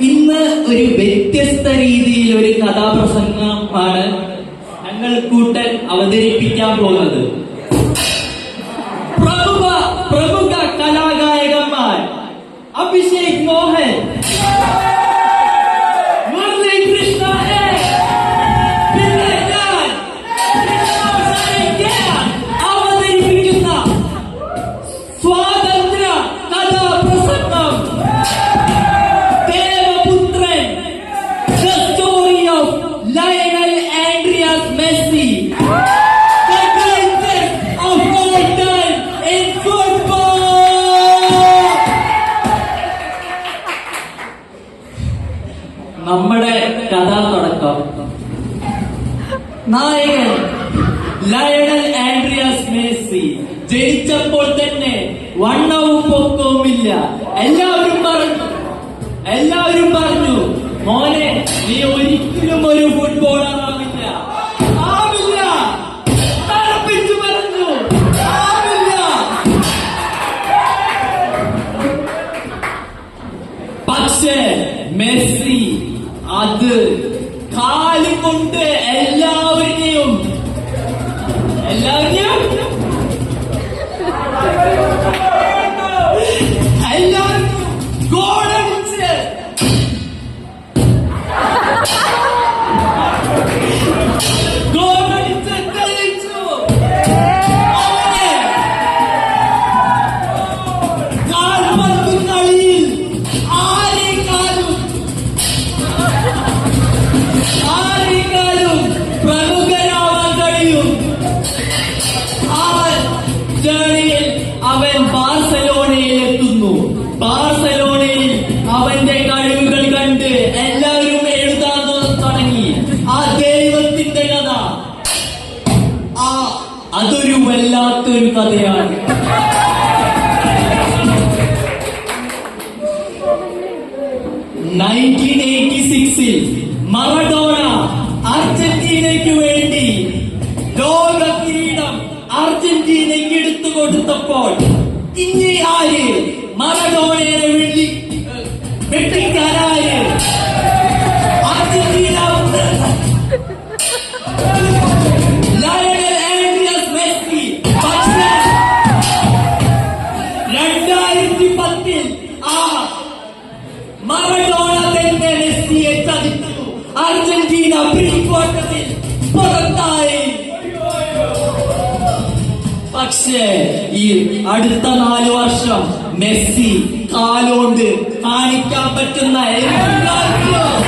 ഇന്ന് ഒരു വ്യത്യസ്ത രീതിയിൽ ഒരു കഥാപ്രസംഗമാണ് ഞങ്ങൾ കൂട്ടൻ അവതരിപ്പിക്കാൻ പോകുന്നത്. ആൻഡ്രിയാസ് ജയിച്ചപ്പോൾ തന്നെ വണ്ണവും പൊക്കവുമില്ല. എല്ലാവരും പറഞ്ഞു. എല്ലാവരും പറഞ്ഞു മോനെ നീ ഒരിക്കലും ഒരു ഫുട്ബോളർ ആവില്ല. ആവില്ല. തറപ്പിച്ചു ആവില്ല. പക്ഷേ മെസ്സി അത് കാലുകൊണ്ട് എല്ലാവരെയും എല്ലാവരെയും 1986 Maradona അടുത്ത നാല് വർഷം മെസ്സി കാലോണ്ട് കാണിക്കാൻ പറ്റുന്ന എല്ലാവർക്കും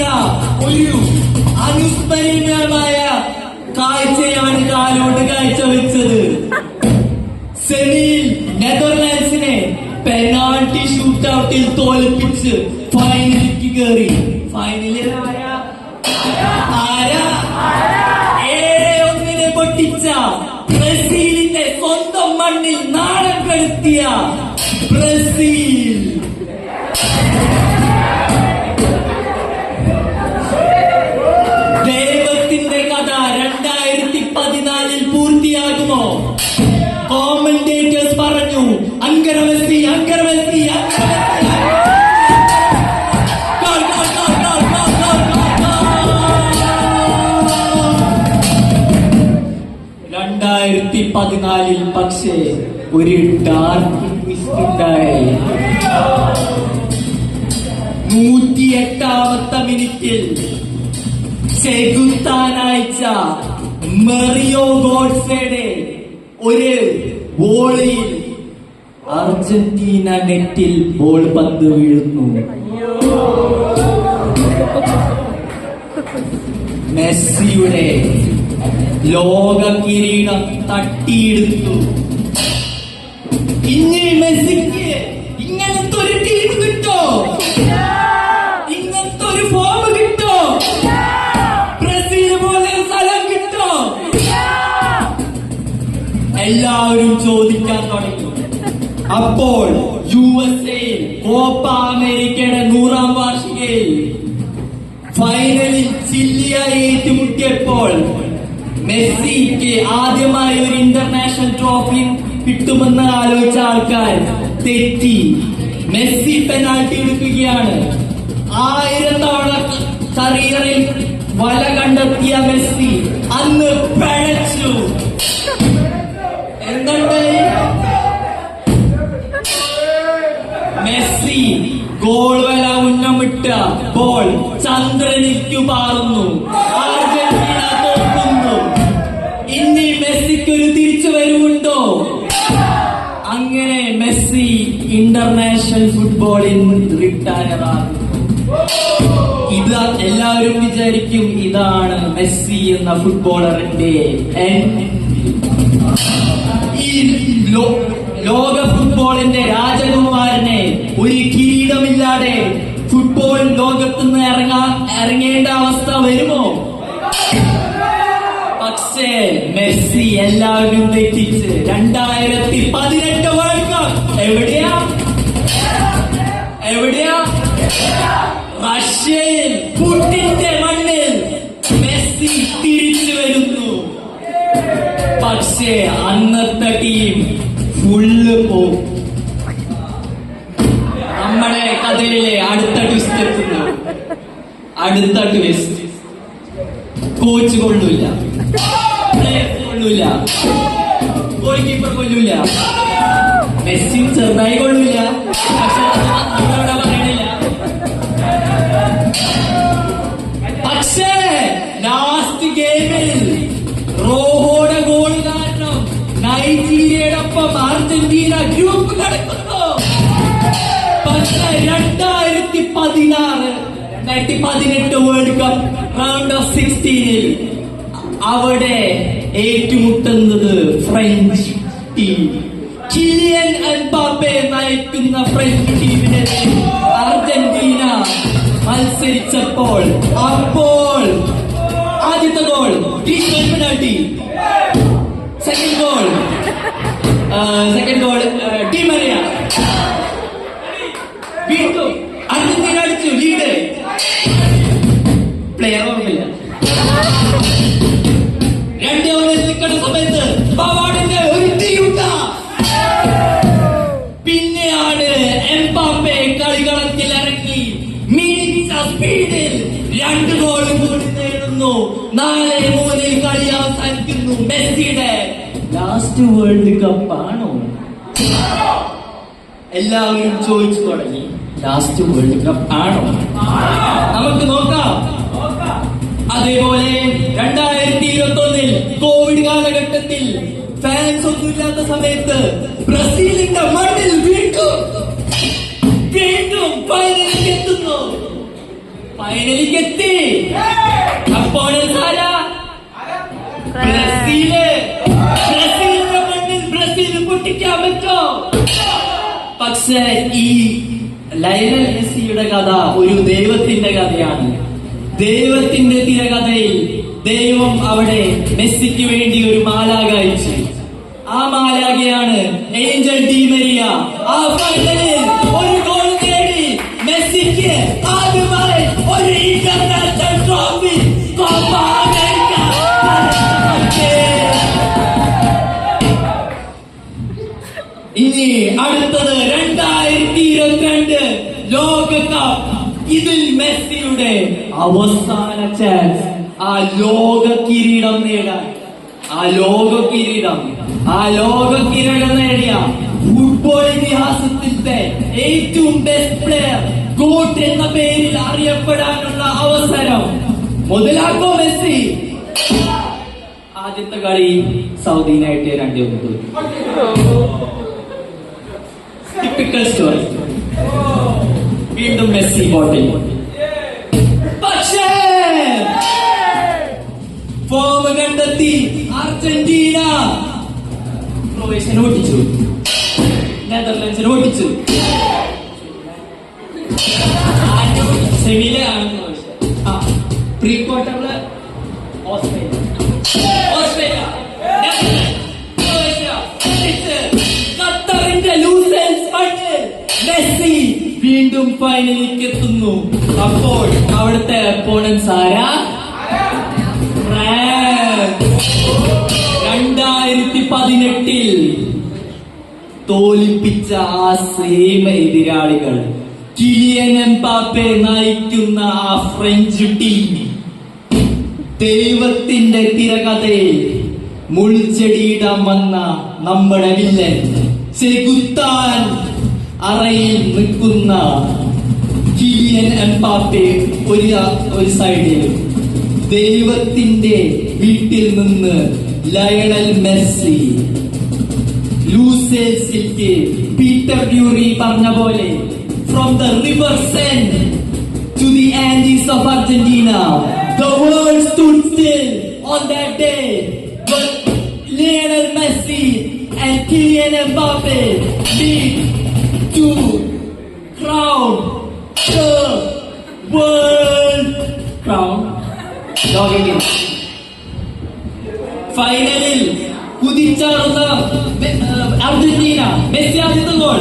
അർജന്റീന ഒരു അനുസ്മരണീയമായ കാഴ്ചയാണ് കാലോട് കാഴ്ചവെച്ചത്. സെമിയിൽ നെതർലാൻഡ്സിനെ പെനാൾട്ടി ഷൂട്ട് ഔട്ടിൽ തോൽപ്പിച്ച് ഫൈനലിലേക്ക് കയറി. ഫൈനലിൽ ഒന്നിനെ പൊട്ടിച്ച ബ്രസീലിന്റെ സ്വന്തം മണ്ണിൽ നാണം കെടുത്തിയ ബ്രസീൽ. രണ്ടായിരത്തി പതിനാലിൽ പക്ഷേ ഒരു ഡാർക്ക് ഉണ്ടായി. നൂറ്റി എട്ടാമത്തെ മിനിറ്റിൽ ചെകുത്താനയച്ച മെറിയോ ഗോഡ്സയുടെ ഒരു ബോളിൽ അർജന്റീന നെറ്റിൽ ബോൾ പന്ത് വീഴുന്നു. മെസ്സിയുടെ ലോക കിരീടം തട്ടിയെടുത്തു. ഇനി മെസ്സിക്ക് ഇങ്ങനത്തെ ഒരു ടീം കിട്ടോ? ഇങ്ങനത്തെ ഒരു ഫോം കിട്ടോ? ബ്രസീൽ പോലെ സ്ഥലം കിട്ടോ? എല്ലാവരും ചോദിക്കാൻ തുടങ്ങി. അപ്പോൾ യു എസ് എ കോപ്പ അമേരിക്കയുടെ നൂറാം വാർഷികയിൽ ഫൈനലിൽ ചില്ലിയായി ഏറ്റുമുട്ടിയപ്പോൾ മെസ്സിക്ക് ആദ്യമായി ഒരു ഇന്റർനാഷണൽ ട്രോഫി കിട്ടുമെന്ന് ആലോചിച്ച ആൾക്കാർ തെറ്റി. മെസ്സി പെനാൾട്ടി എടുക്കുകയാണ്. ആയിരം തവണ കറിയറിൽ വല കണ്ടെത്തിയ മെസ്സി അന്ന് പിഴച്ചു. എന്തുണ്ട്? മെസ്സി ഗോൾ വല ഉന്നമിട്ട ബോൾ ചന്ദ്രനിക്കു പാറുന്നു. ഇന്റർനാഷണൽ ഫുട്ബോളിൽ റിട്ടയർ ഇതാ എല്ലാവരും വിചാരിക്കും ഇതാണ് മെസ്സി എന്ന ഫുട്ബോളറിന്റെ. ഈ ലോക ഫുട്ബോളിന്റെ രാജകുമാരനെ ഒരു കിരീടമില്ലാതെ ഫുട്ബോൾ ലോകത്ത് നിന്ന് ഇറങ്ങാൻ ഇറങ്ങേണ്ട അവസ്ഥ വരുമോ പക്ഷേ മെസ്സി എല്ലാവരും തെറ്റിച്ച് രണ്ടായിരത്തി പതിനെട്ട് പക്ഷേ അന്നത്തെ രണ്ടായിരത്തി പതിനെട്ട് വേൾഡ് കപ്പ് റൗണ്ട് ഓഫ് സിക്സ്റ്റീനിൽ അവിടെ ഏറ്റുമുട്ടുന്നത് ഫ്രഞ്ച് ടീം കിലിയൻ എംബാപ്പെ നയിക്കുന്ന ഫ്രഞ്ച് ടീമിനെതിരെ അർജന്റീന മത്സരിച്ചപ്പോൾ അപ്പോൾ ആദ്യത്തെ goal penalty second goal second goal team last world cup ആണോ? എല്ലാവരും ചോദിച്ചു തുടങ്ങി. ലാസ്റ്റ് വേൾഡ് കപ്പ് ആണോ? നമുക്ക് നോക്കാം. അതേപോലെ രണ്ടായിരത്തി ഇരുപത്തി ഒന്നിൽ കോവിഡ് കാലഘട്ടത്തിൽ ഫാൻസ് ഒന്നുമില്ലാത്ത സമയത്ത് ബ്രസീലിന്റെ മണ്ണിൽ വീണ്ടും വീണ്ടും ഫൈനലിലേക്ക് എത്തുന്നു. ഫൈനലിലേക്ക് എത്തി. അപ്പോൾ ബ്രസീൽ പക്ഷേ ഈ ലൈനൽ മെസ്സിയുടെ കഥ ഒരു ദൈവത്തിന്റെ കഥയാണ്. ദൈവത്തിന്റെ തിരകഥയിൽ ദൈവം അവിടെ മെസ്സിക്ക് വേണ്ടി ഒരു മാലാക അയച്ചു ആ മാലാകയാണ് ഏഞ്ചൽ ഡിമരിയ ആ ഫൈനലിൽ അടുത്തത് രണ്ടായിരത്തി ഇരുപത്തിരണ്ട് ലോകകപ്പ് ഇതിൽ മെസ്സിയുടെ അവസാന ചാൻസ് ആ ലോക കിരീടം നേടാൻ. ആ ലോക കിരീടം ആ ലോക കിരീടം നേടിയ ഫുട്ബോൾ ഇതിഹാസത്തിന്റെ ഏറ്റവും ബെസ്റ്റ് പ്ലെയർ ഗോട്ട് എന്ന പേരിൽ അറിയപ്പെടാനുള്ള അവസരം മുതലാക്കോ മെസ്സി. ആദ്യത്തെ കളി സൗദിനായിട്ട് രണ്ടേ ടിപ്പിക്കൽ സ്റ്റോറി വീണ്ടും മെസ്സി ബോട്ടിൽ പക്ഷേ ഫോം കണ്ടെത്തി അർജന്റീന ക്രൊയേഷ്യനെ ഓടിച്ചു നെതർലൻഡ്സിനെ ഓടിച്ചു സെമിയിലെ ആണ് ക്രൊയേഷ്യ. ആ പ്രീ ക്വാർട്ടറിൽ ഓസ്ട്രേലിയ. ഓസ്ട്രേലിയ. വീണ്ടും ഫൈനലിലേക്ക് എത്തുന്നു അപ്പോൾ അവിടുത്തെ അപ്പോണൻസ് ആരാ. രണ്ടായിരത്തി പതിനെട്ടിൽ തോൽപ്പിച്ച ആ സെയിം എതിരാളികൾ കിലിയൻ എംപാപ്പെ നയിക്കുന്ന ആ ഫ്രഞ്ച് ടീം ദൈവത്തിന്റെ തിരകഥയിൽ മുൾച്ചെടിയിടാൻ വന്ന നമ്മുടെ വില്ലൻ ചെകുത്താൻ അറയിൽ നിൽക്കുന്ന കിലിയൻ എംപാപ്പെ ഒരു ഒരു സൈഡിൽ ദൈവത്തിന്റെ വീട്ടിൽ നിന്ന് ലയണൽ മെസ്സി. ലൂസേൽസിൽക്ക് പീറ്റർ ഡ്യൂറി പറഞ്ഞ പോലെ from the river send to the Andes of Argentina the world stood still on that day but Messi and Kylian Mbappe Mbappe lead crown the world. Crown. ലോകകിരീടം ഫൈനലിൽ കുതിച്ചാടുന്ന Argentina Messi ആദ്യത്തെ goal.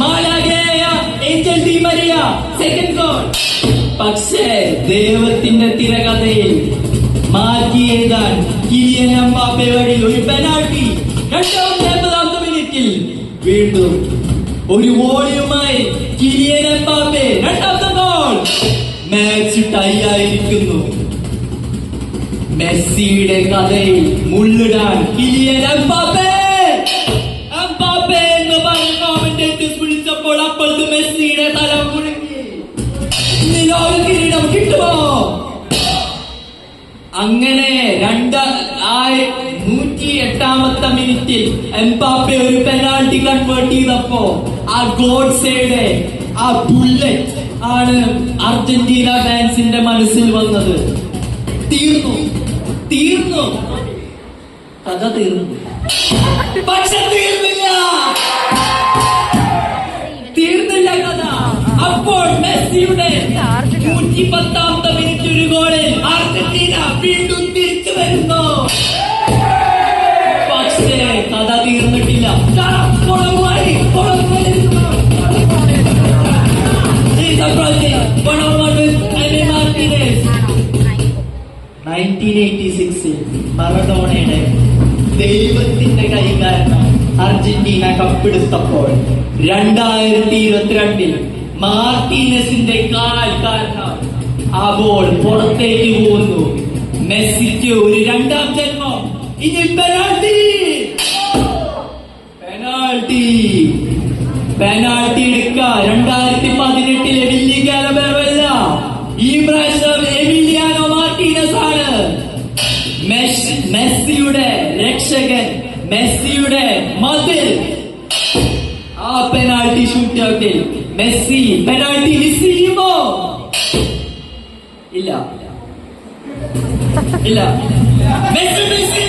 മാലാഗേയ Angel Di Maria second goal പക്ഷേ ദൈവത്തിന്റെ തിരകഥയിൽ മാറ്റി എഴുതാൻ Kylian Mbappe വഴി ഒരു പെനാൾട്ടി രണ്ടാം മിനിറ്റിൽ വീണ്ടും ഒരു വോളിയുമായി കിലിയൻ എംബാപ്പെ രണ്ടാമത്തെ ഗോൾ. മാച്ച് ടൈ ആയിരിക്കുന്നു മെസ്സിയുടെ കഥയിൽ മുള്ളിടാൻ കിലിയൻ എംബാപ്പെ. എംബാപ്പെ എന്ന് പറഞ്ഞ കോമന്റേറ്റേഴ്സ് വിളിച്ചപ്പോൾ അപ്പോഴത്തെ മെസ്സിയുടെ തല മുഴുകി ലോക കിരീടം കിട്ടുമോ? അങ്ങനെ എട്ടാമത്തെ മിനിറ്റിൽ എംബാപ്പെ ഒരു പെനാൾട്ടി കൺവേർട്ട് ചെയ്തപ്പോ ആ ഗോഡ്സയുടെ ആ ബുള്ളറ്റ് ആണ് അർജന്റീന ഫാൻസിന്റെ മനസ്സിൽ വന്നത്. തീർന്നു. തീർന്നു. കഥ തീർന്നു. പക്ഷെ തീർന്നില്ല. തീർന്നില്ല കഥ. അപ്പോൾ മെസ്സിയുടെ നൂറ്റി പത്താമത്തെ 1986 ൽ മറഡോണയുടെ ദൈവത്തിന്റെ കൈ കാരണം അർജന്റീന കപ്പെടുത്തപ്പോൾ രണ്ടായിരത്തി ഇരുപത്തിരണ്ടിൽ മാർട്ടീനസിന്റെ കാൽ കാരണം ആ ബോൾ പുറത്തേക്ക് പോകുന്നു. മെസ്സിക്ക് ഒരു രണ്ടാം ജന്മം. ഇനി പെനാൾട്ടി പെനാൾട്ടി പെനാൾട്ടി ಇಲ್ಲ. Messi Messi